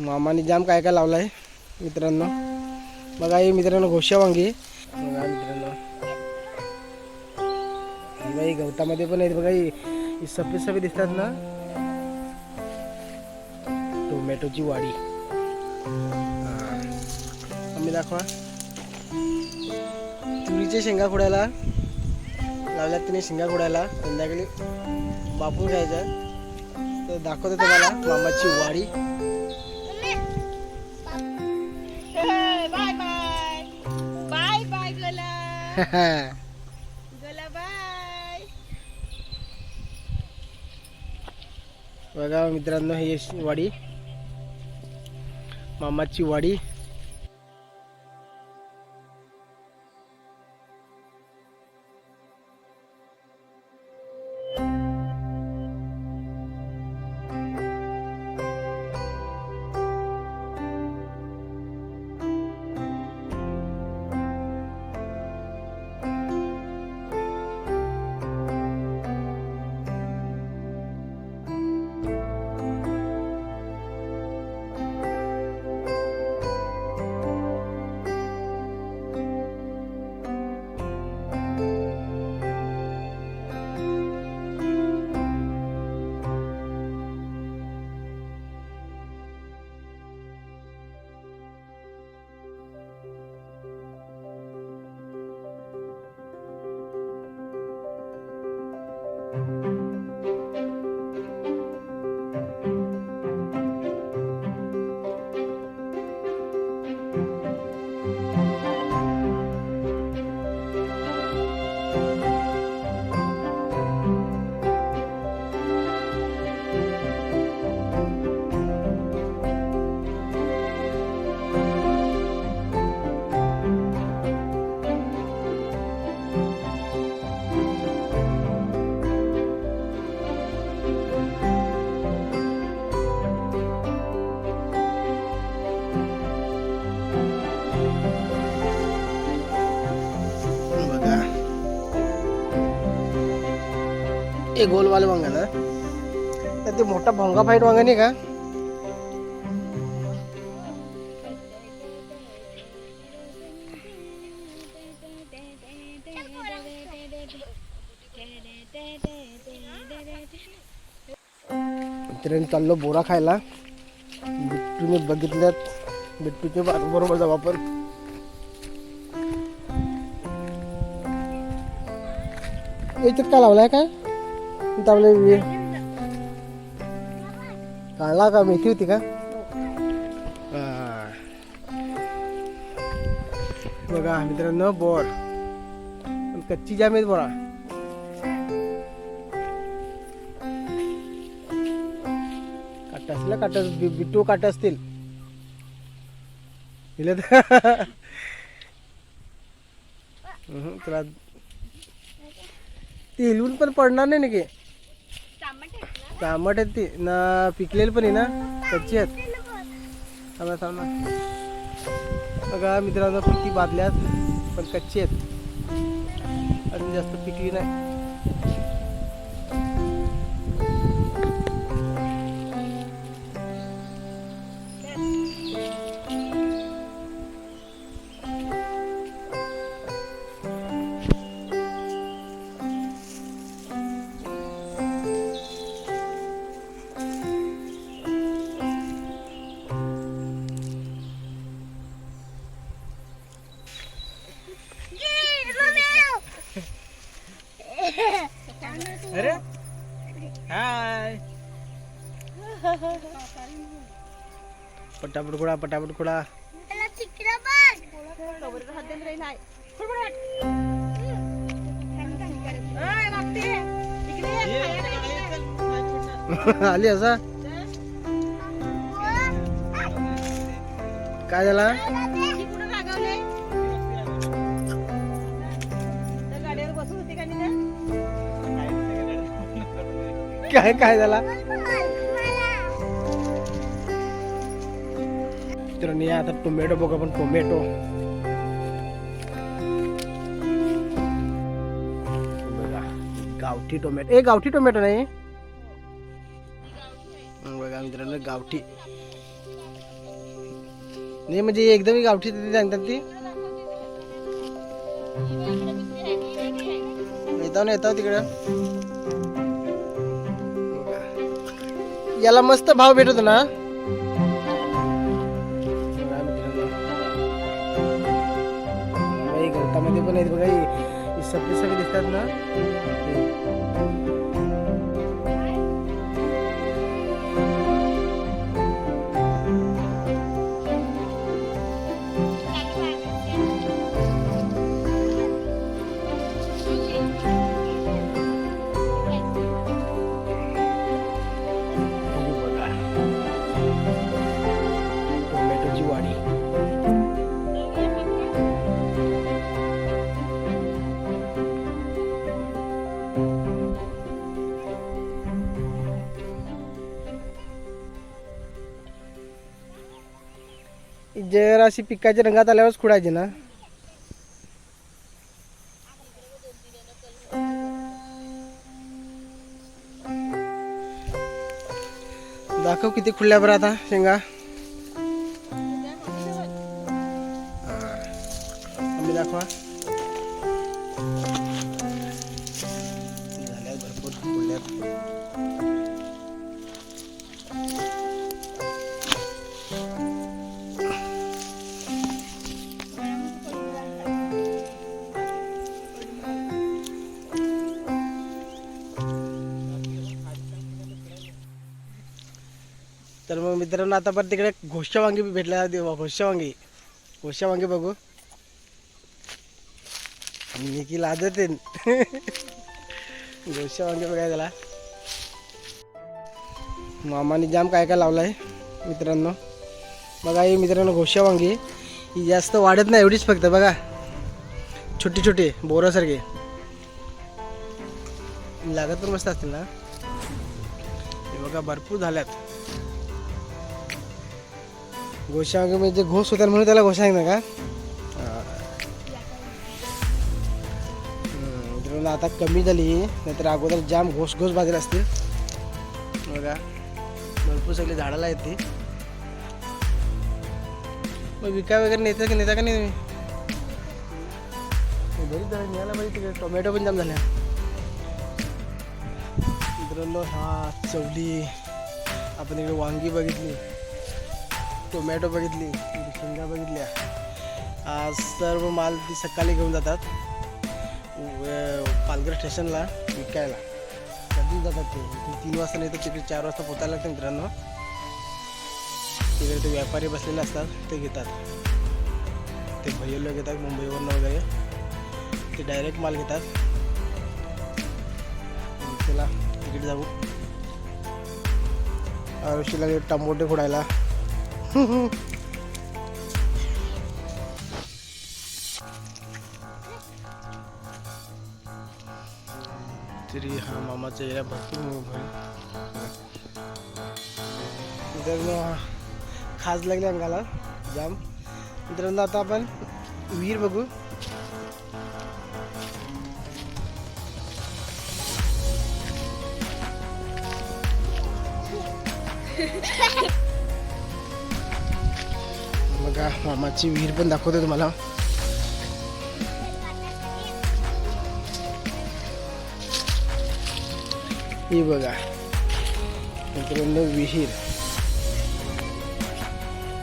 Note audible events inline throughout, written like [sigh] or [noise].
मामाने जाम काय काय लावलं आहे मित्रांनो. बघा हे मित्रांनो घोशा वांगी. बघा मित्रांनो. ही बाई गवतामध्ये पण आहेत. बघा ही सफेद सफेद दिसतात ना. टोमॅटोची वाडी. आम्ही दाखवा. तुरीच्या शेंगा खोडायला. लावल्यात तिने शेंगा खोडायला. संध्याकाळी बापून खायचं. तर दाखवतो तुम्हाला मामाची वाडी. बाय. बघा मित्रांनो ही वाडी. मामाची वाडी. हे गोलवाले वांगा ना. तर ते मोठा भोंगा फाईट वांगा नाही का? मित्रांनी चाललो बोरा खायला. बिट्टूने बघितल्यात. बिट्टूच्या बरोबर जाऊ आपण. याच्यात काय लावलाय काय? आपले काढला का मेथी होती का बघा मित्रांनो बोर कच्ची जाम आहेत बोरा काट असला काट बिट्टू काट असतील दिले तर तुला ती हिलवून पण पडणार नाही ना की तांबट आहेत ती ना पिकलेली पण आहे ना कच्ची आहेत. थांबा थांबा. बघा मित्रांनो किती बादल्यात पण कच्ची आहेत. अजून जास्त पिकली नाही. पटापट खुडा पटापट खुडा [laughs] आली असा? काय झाला? [laughs] काय काय झाला? तर मी आता टोमॅटो बघू आपण टोमॅटो बघा गावठी टोमॅटो ए गावठी टोमॅटो नाही मित्रांनो गावठी नाही म्हणजे एकदम गावठी सांगतात ती ना याला मस्त भाव भेटतो ना पण आहेत बघा हे सगळे सगळे दिसतात ना. जर अशी पिकाच्या रंगात आल्यावरच खुडायची ना? दाखव किती खुडल्या बरं आता शेंगा. आम्ही दाखवा. तर मग मित्रांनो आता परत तिकडे घोष्या वांगी बी भेटल्या देवा घोष्या वांगी घोष्या वांगी बघू निकी लाजत [laughs] घोष्या वांगे बघाय त्याला मामाने जाम काय काय लावलाय मित्रांनो. बघा ही मित्रांनो घोशा वांगी ही जास्त वाढत नाही एवढीच फक्त बघा. छोटी छोटी बोरासारखी. लागत पण मस्त असतील ना? हे बघा भरपूर झाल्यात. घोशा वांगे म्हणजे घोष होतात म्हणून त्याला घोषा ना का? हम्म, आता कमी झाली नाहीतर अगोदर जाम घोस घोस बाजरी असतील. बघा भरपूर सगळी झाडाला येते मग विका वगैरे नेता की नेता का नाही तुम्ही? बरीच झाडं न्यायला पाहिजे तिकडे. टोमॅटो पण जाम झाल्या. मित्रांनो हा चवली. आपण इकडे वांगी बघितली. टोमॅटो बघितली. शेंगा बघितल्या. आज सर्व माल ती सकाळी घेऊन जातात. पालघर स्टेशनला विकायला. कधी जातात ते? तीन वाजता नाही तर तिकडे चार वाजता पोचायला लागतं मित्रांनो. तिकडे ते व्यापारी बसलेले असतात ते घेतात. ते भैयलो घेतात मुंबईवरनं वगैरे. ते डायरेक्ट माल घेतात. त्याला तिकडे जाऊ. आयुष्याला टमाटे फोडायला. [laughs] तरी हा मामाचा एरिया भरपूर मित्रांनो खाज लागले अंगाला जाम मित्रांनो आता आपण विहीर बघू बघा मामाची विहीर पण दाखवतो तुम्हाला ही बघा. मित्रांनो विहीर.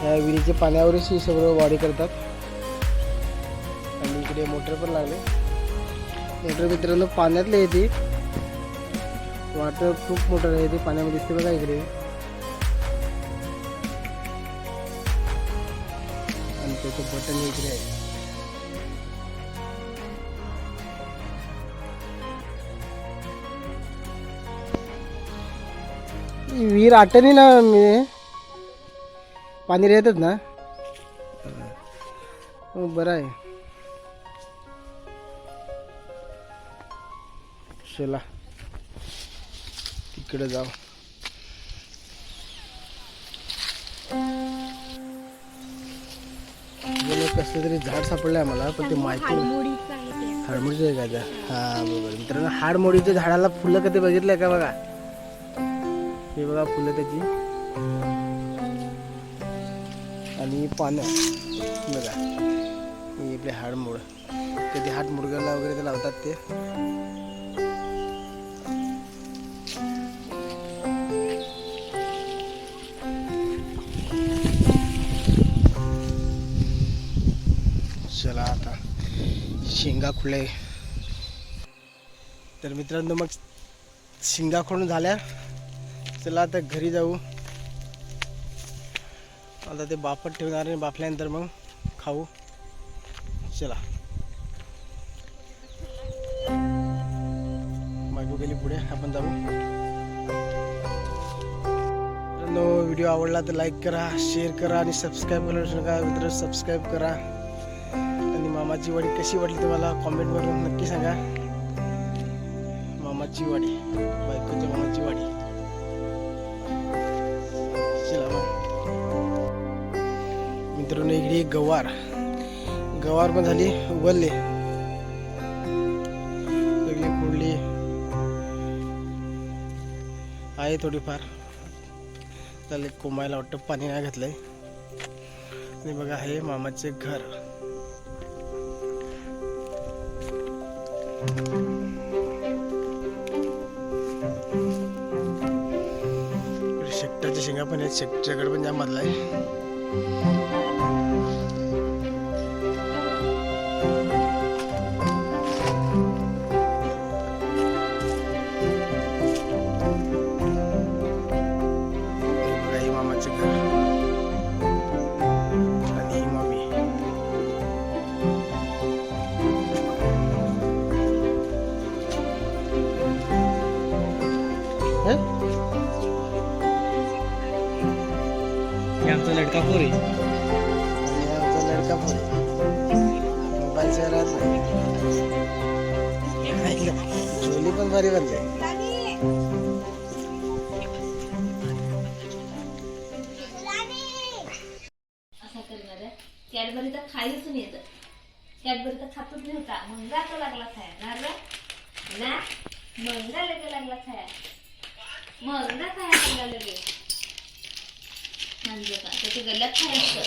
ह्या विहिरीच्या पाण्यावरच ही सगळं वाढी करतात. आणि इकडे मोटर पण लागले. मोटर मित्रांनो पाण्यातले येते वाटर खूप मोटर आहे ते पाण्यामध्ये दिसते बघा इकडे. आणि त्याचं बटन इकडे आहे. विहीर आटणी ना मी पाणी राहतच ना. हो बरं आहे. चला. तिकडे जाऊ. कसलं तरी झाड सापडलं आम्हाला पण ते माहिती. हाडमोडीचं आहे का? हा बरोबर. मित्रांनो हाडमोडीच्या झाडाला फुलं कधी बघितलंय का बघा? हे बघा फुलं त्याची. आणि पानं. बघा. हे आपले हाडमूळ कधी हात मुरगाला वगैरे ते लावतात ते. चला आता. शेंगा खुले. तर मित्रांनो मग शेंगा खोडून झाल्या. चला आता घरी जाऊ. आता ते बापट ठेवणार आणि बापल्यानंतर मग खाऊ. चला. बायको गेली पुढे आपण जाऊ. मित्रांनो व्हिडिओ आवडला तर लाईक करा शेअर करा आणि सबस्क्राईब करा विसरू नका. मित्र सबस्क्राईब करा. आणि मामाची वाडी कशी वाटली तुम्हाला कॉमेंटवरून नक्की सांगा. मामाची वाडी बायकोच्या मामाची वाडी. मित्रांनो इकडे गवार. गवार पण झाली उगवले सगळी कुडली आहे थोडीफार. त्याला कोमायला वाटतं पाणी नाही घातलंय. आणि बघा हे मामाचे घर. शेकट्याच्या शेंगा पण आहेत. शेकट्याकडे पण जाम मधला आहे. कधी तर खायच नाही येत कॅडबरी तर खातच नाही होता मग तो लागला खाया. ना रे? ना? मंगा लगे लागला खाया. मग ना खाया लागला लगे म्हणजे का त्याच्या गल्ल्यात खायचं.